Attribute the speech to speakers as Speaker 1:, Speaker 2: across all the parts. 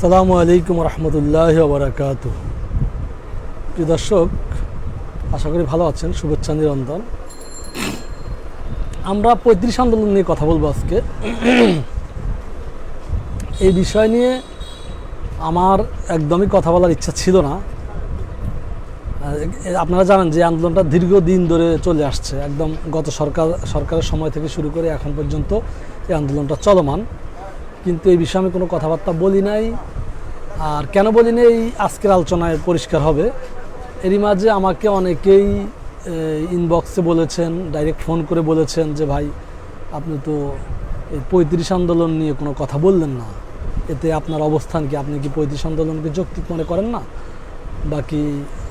Speaker 1: আসসালামু আলাইকুম রহমতুল্লাহ বারাকাত প্রিয় দর্শক, আশা করি ভালো আছেন শুভেচ্ছা নিরন্তর আমরা পঁয়ত্রিশ আন্দোলন নিয়ে কথা বলব আজকে। এই বিষয় নিয়ে আমার একদমই কথা বলার ইচ্ছা ছিল না। আপনারা জানেন যে আন্দোলনটা দীর্ঘদিন ধরে চলে আসছে। একদম গত সরকার, সরকারের সময় থেকে শুরু করে এখন পর্যন্ত এই আন্দোলনটা চলমান। কিন্তু এই বিষয়ে আমি কোনো কথাবার্তা বলি নাই। আর কেন বলি নাই? আজকের আলোচনায় পরিষ্কার হবে। এরই মাঝে আমাকে অনেকেই ইনবক্সে বলেছেন ডাইরেক্ট ফোন করে বলেছেন যে, ভাই, আপনি তো এই পঁয়ত্রিশ আন্দোলন নিয়ে কোনো কথা বললেন না। এতে আপনার অবস্থান কি? আপনি কি পঁয়ত্রিশ আন্দোলনকে যৌক্তিক মনে করেন না? বাকি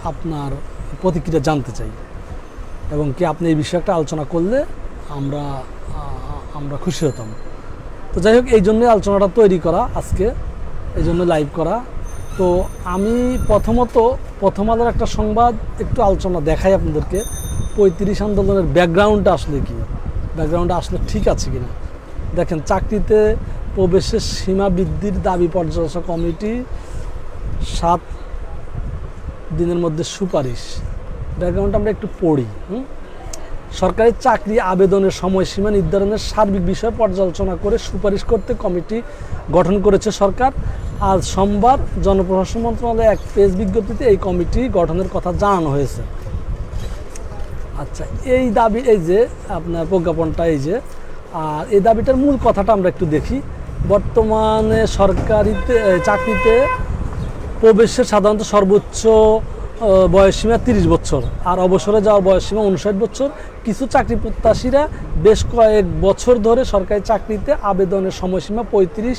Speaker 1: আপনার প্রতিক্রিয়া জানতে চাই? এবং কি আপনি এই বিষয়ে একটা আলোচনা করলে আমরা আমরা খুশি হতাম। তো যাই হোক, এই জন্য আলোচনাটা তৈরি করা আজকে, এই জন্য লাইভ করা। তো আমি প্রথমত, প্রথম আলোর একটা সংবাদ, একটু আলোচনা দেখাই আপনাদেরকে। পঁয়ত্রিশ আন্দোলনের ব্যাকগ্রাউন্ডটা আসলে কি? ব্যাকগ্রাউন্ডটা আসলে ঠিক আছে কিনা? দেখেন, চাকরিতে প্রবেশের সীমা বৃদ্ধির দাবি পর্যালোচনা কমিটি সাত দিনের মধ্যে সুপারিশ। ব্যাকগ্রাউন্ডটা আমরা একটু পড়ি, হুম? সরকারি চাকরি আবেদনের সময়সীমা নির্ধারণের সার্বিক বিষয় পর্যালোচনা করে সুপারিশ করতে কমিটি গঠন করেছে সরকার। আজ সোমবার জনপ্রশাসন মন্ত্রণালয়ে এক প্রেস বিজ্ঞপ্তিতে এই কমিটি গঠনের কথা জানানো হয়েছে। আচ্ছা এই দাবি, এই যে আপনার প্রজ্ঞাপনটা, এই যে, আর এই দাবিটার মূল কথাটা আমরা একটু দেখি। বর্তমানে সরকারিতে চাকরিতে প্রবেশের সাধারণত সর্বোচ্চ আহ, বয়সসীমা তিরিশ বছর। আর অবসরে যাওয়ার বয়সসীমা উনষাট বছর। কিছু চাকরি প্রত্যাশীরা বেশ কয়েক বছর ধরে সরকারি চাকরিতে আবেদনের সময়সীমা পঁয়ত্রিশ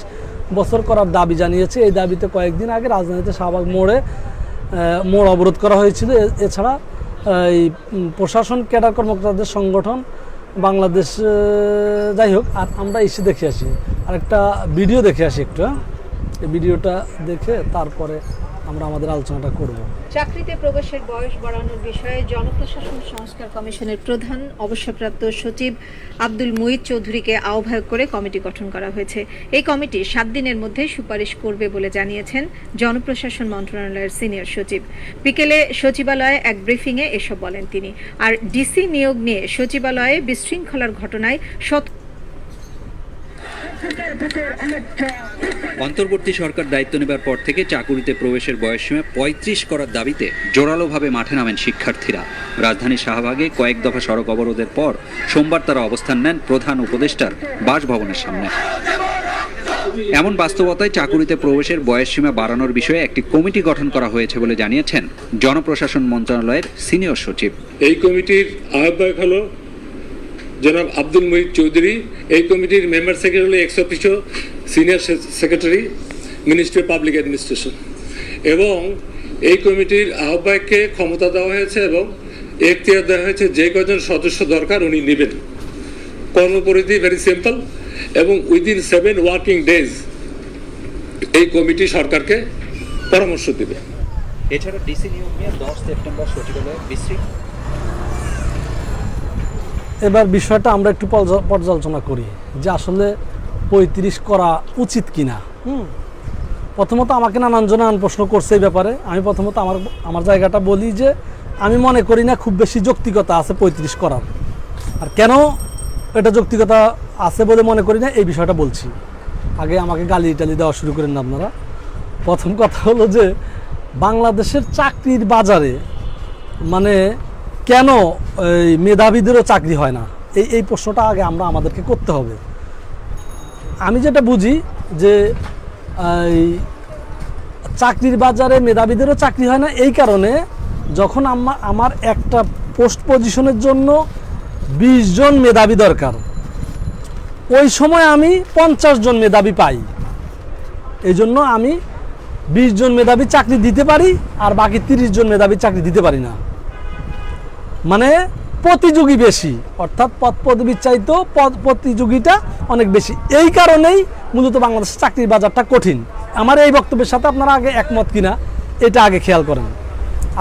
Speaker 1: বছর করার দাবি জানিয়েছে। এই দাবিতে কয়েকদিন আগে রাজধানীতে শাহবাগ মোড়ে মোড় অবরোধ করা হয়েছিল। এছাড়া এই প্রশাসন ক্যাডার কর্মকর্তাদের সংগঠন বাংলাদেশ যাই হোক আর আমরা এসে দেখে আসি। আর একটা ভিডিও দেখে আসি একটু হ্যাঁ? এই ভিডিওটা দেখে তারপরে আমরা আমাদের আলোচনাটা করব।
Speaker 2: চাকরিতে প্রবেশের বয়স বাড়ানোর বিষয়ে জনপ্রশাসন সংস্কার কমিশনের প্রধান অবসরপ্রাপ্ত সচিব আব্দুল মুইদ চৌধুরীকে আহ্বায়ক করে কমিটি গঠন করা হয়েছে। এই কমিটি সাত দিনের মধ্যে সুপারিশ করবে বলে জানিয়েছেন জনপ্রশাসন মন্ত্রণালয়ের সিনিয়র সচিব। বিকেলে সচিবালয়ে এক ব্রিফিংয়ে এসব বলেন তিনি। আর ডিসি নিয়োগ নিয়ে সচিবালয়ে বিশৃঙ্খলার ঘটনায়
Speaker 3: অন্তর্বর্তী সরকার দায়িত্ব নেবার পর থেকে চাকুরিতে প্রবেশের বয়সসীমা পঁয়ত্রিশ করার দাবিতে জোরালোভাবে মাঠে নামেন শিক্ষার্থীরা। রাজধানীর শাহবাগে কয়েক দফা সড়ক অবরোধের পর সোমবার তারা অবস্থান নেন প্রধান উপদেষ্টার বাসভবনের সামনে। এমন বাস্তবতায় চাকুরিতে প্রবেশের বয়সসীমা বাড়ানোর বিষয়ে একটি কমিটি গঠন করা হয়েছে বলে জানিয়েছেন জনপ্রশাসন মন্ত্রণালয়ের সিনিয়র সচিব।
Speaker 4: এই কমিটির আহ্বায়ক হলো জনাব আব্দুল মুহিদ চৌধুরী, এই কমিটির মেম্বার সেক্রেটারি হলো ex officio senior secretary, ministry public administration. এবং এই কমিটির আহ্বায়ককে ক্ষমতা দেওয়া হয়েছে এবং এখতিয়ার দেওয়া হয়েছে যে কজন সদস্য দরকার উনি নেবেন। কর্মপরিধি ভেরি সিম্পল এবং উইদিন সেভেন ওয়ার্কিং ডেজ এই কমিটি সরকারকে পরামর্শ দেবে।
Speaker 3: এছাড়া ডিসি নিয়োগ নিয়ে দশ সেপ্টেম্বর সচিবালয়ে বিশৃঙ্খলা
Speaker 1: এবার বিষয়টা আমরা একটু পর্যা- পর্যালোচনা করি যে আসলে পঁয়ত্রিশ করা উচিত কিনা। হুম? প্রথমত আমাকে নানানজন নানান প্রশ্ন করছে এই ব্যাপারে। আমি প্রথমত আমার আমার জায়গাটা বলি যে আমি মনে করি না খুব বেশি যৌক্তিকতা আছে পঁয়ত্রিশ করার। আর কেন এটা যৌক্তিকতা আছে বলে মনে করি না, এই বিষয়টা বলছি। আগে আমাকে গালি টালি দেওয়া শুরু করেন না আপনারা। প্রথম কথা হলো যে বাংলাদেশের চাকরির বাজারে মানে কেন এই মেধাবীদেরও চাকরি হয় না? এই এই প্রশ্নটা আগে আমরা আমাদেরকে করতে হবে। আমি যেটা বুঝি যে চাকরির বাজারে মেধাবীদেরও চাকরি হয় না, এই কারণে যখন আমার আমার একটা পোস্ট পজিশনের জন্য বিশ জন মেধাবী দরকার, ওই সময় আমি পঞ্চাশ জন মেধাবী পাই। এই জন্য আমি বিশ জন মেধাবী চাকরি দিতে পারি আর বাকি তিরিশ জন মেধাবী চাকরি দিতে পারি না। মানে প্রতিযোগী বেশি। অর্থাৎ পদ পদবীর চাইতেও প্রতিযোগিতা অনেক বেশি। এই কারণেই মূলত বাংলাদেশের চাকরির বাজারটা কঠিন। আমার এই বক্তব্যের সাথে আপনারা আগে একমত কিনা, এটা আগে খেয়াল করেন।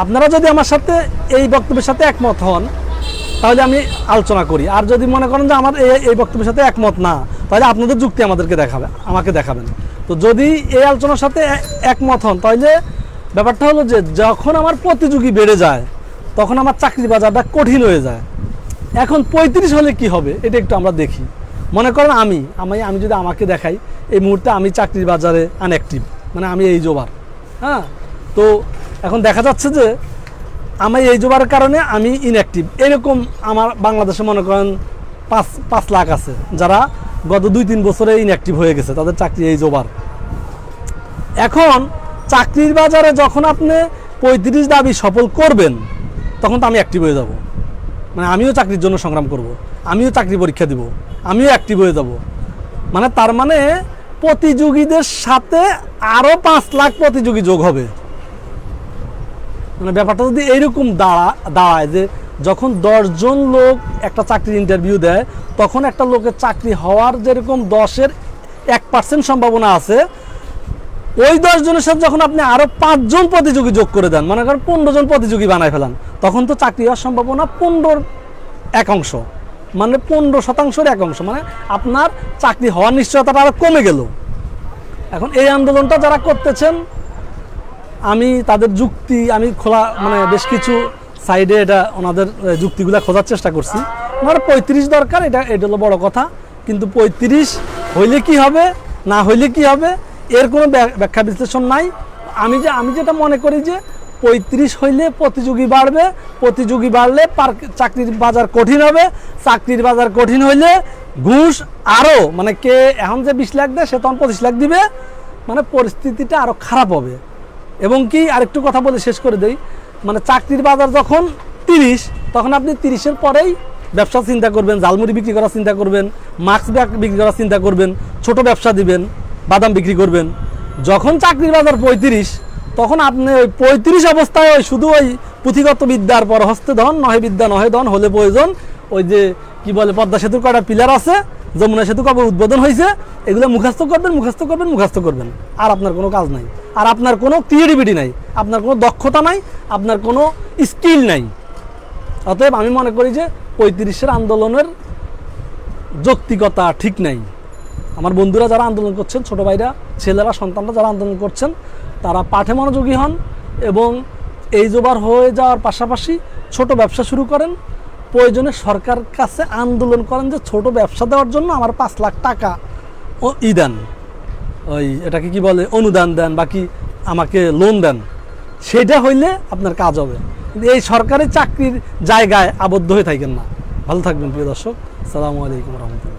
Speaker 1: আপনারা যদি আমার সাথে এই বক্তব্যের সাথে একমত হন, তাহলে আমি আলোচনা করি। আর যদি মনে করেন যে আমার এই এই বক্তব্যের সাথে একমত না, তাহলে আপনাদের যুক্তি আমাদেরকে দেখাবে, আমাকে দেখাবেন। তো যদি এই আলোচনার সাথে একমত হন, তাহলে ব্যাপারটা হলো যে যখন আমার প্রতিযোগী বেড়ে যায় তখন আমার চাকরি বাজারটা কঠিন হয়ে যায়। এখন পঁয়ত্রিশ হলে কি হবে? এটা একটু আমরা দেখি। মনে করেন আমি আমি আমি যদি আমাকে দেখাই, এই মুহূর্তে আমি চাকরির বাজারে আনঅ্যাক্টিভ মানে আমি এই জোবার। হ্যাঁ? তো এখন দেখা যাচ্ছে যে, আমি এই জোবার কারণে আমি ইনঅ্যাক্টিভ এরকম আমার বাংলাদেশে মনে করেন পাঁচ পাঁচ লাখ আছে, যারা গত দুই, তিন বছরে ইনঅ্যাক্টিভ হয়ে গেছে, তাদের চাকরি এই জোবার। এখন চাকরির বাজারে যখন আপনি পঁয়ত্রিশ দাবি সফল করবেন তখন তো আমি অ্যাক্টিভ হয়ে যাব। মানে আমিও চাকরির জন্য সংগ্রাম করব। আমিও চাকরি পরীক্ষা দিব। আমিও অ্যাক্টিভ হয়ে যাব। মানে তার মানে প্রতিযোগীদের সাথে আরও পাঁচ লাখ প্রতিযোগী যোগ হবে। মানে ব্যাপারটা যদি এইরকম দাঁড়া, দাঁড়ায় যে যখন দশজন লোক একটা চাকরির ইন্টারভিউ দেয়, তখন একটা লোকের চাকরি হওয়ার যেরকম দশের এক পার্সেন্ট সম্ভাবনা আছে ওই দশ জনের সাথে যখন আপনি আরও পাঁচজন প্রতিযোগী যোগ করে দেন, মনে করেন পনেরো জন প্রতিযোগী বানায় ফেলান, তখন তো চাকরি হওয়ার সম্ভাবনা পনেরোর এক অংশ। মানে পনেরো শতাংশের এক অংশ। মানে আপনার চাকরি হওয়ার নিশ্চয়তাটা আরও কমে গেল। এখন এই আন্দোলনটা যারা করতেছেন, আমি তাদের যুক্তি, আমি খোলা মানে বেশ কিছু সাইডে এটা ওনাদের যুক্তিগুলা খোঁজার চেষ্টা করছি। ওনার পঁয়ত্রিশ দরকার, এটা এটা হলো বড় কথা। কিন্তু পঁয়ত্রিশ হইলে কি হবে, না হইলে কি হবে এর কোনো ব্য- ব্যাখ্যা বিশ্লেষণ নাই। আমি যে আমি যেটা মনে করি যে পঁয়ত্রিশ হইলে প্রতিযোগী বাড়বে, প্রতিযোগী বাড়লে চাকরির বাজার কঠিন হবে, চাকরির বাজার কঠিন হইলে ঘুষ আরও মানে কে এখন যে বিশ লাখ দেয়, সে তখন পঁচিশ লাখ দিবে মানে পরিস্থিতিটা আরও খারাপ হবে। এবং কি আরেকটু কথা বলে শেষ করে দেই মানে চাকরির বাজার যখন তিরিশ, তখন আপনি তিরিশের পরেই ব্যবসা চিন্তা করবেন জালমুড়ি বিক্রি করার চিন্তা করবেন, মাস্ক বিক্রি করার চিন্তা করবেন, ছোট ব্যবসা দিবেন। বাদাম বিক্রি করবেন। যখন চাকরির বাজার পঁয়ত্রিশ, তখন আপনি ওই পঁয়ত্রিশ অবস্থায় ওই শুধু ওই পুঁথিগত বিদ্যার পর হস্তে ধন, নহে বিদ্যা, নহে ধন হলে প্রয়োজন। ওই যে, কি বলে, পদ্মা সেতুর কয়টা পিলার আছে, যমুনা সেতু কবে উদ্বোধন হয়েছে, এগুলো মুখস্থ করবেন মুখস্থ করবেন মুখস্থ করবেন। আর আপনার কোনো কাজ নাই। আর আপনার কোনো ক্রিয়েটিভিটি নাই। আপনার কোনো দক্ষতা নাই। আপনার কোনো স্কিল নাই। অতএব আমি মনে করি যে পঁয়ত্রিশের আন্দোলনের যৌক্তিকতা ঠিক নাই। আমার বন্ধুরা যারা আন্দোলন করছেন, ছোট ভাইরা, ছেলেরা, সন্তানরা যারা আন্দোলন করছেন, তারা পাঠে মনোযোগী হন এবং এই জোবার হয়ে যাওয়ার পাশাপাশি ছোট ব্যবসা শুরু করেন। প্রয়োজনে সরকার কাছে আন্দোলন করেন যে ছোট ব্যবসা দেওয়ার জন্য আমার পাঁচ লাখ টাকা ও ই দেন। ওই এটাকে কি বলে? অনুদান দেন, বাকি আমাকে লোন দেন। সেটা হইলে আপনার কাজ হবে। কিন্তু এই সরকারি চাকরির জায়গায় আবদ্ধ হয়ে থাকেন না। ভালো থাকবেন প্রিয় দর্শক। সালামু আলাইকুম রহমতুল্লাহ।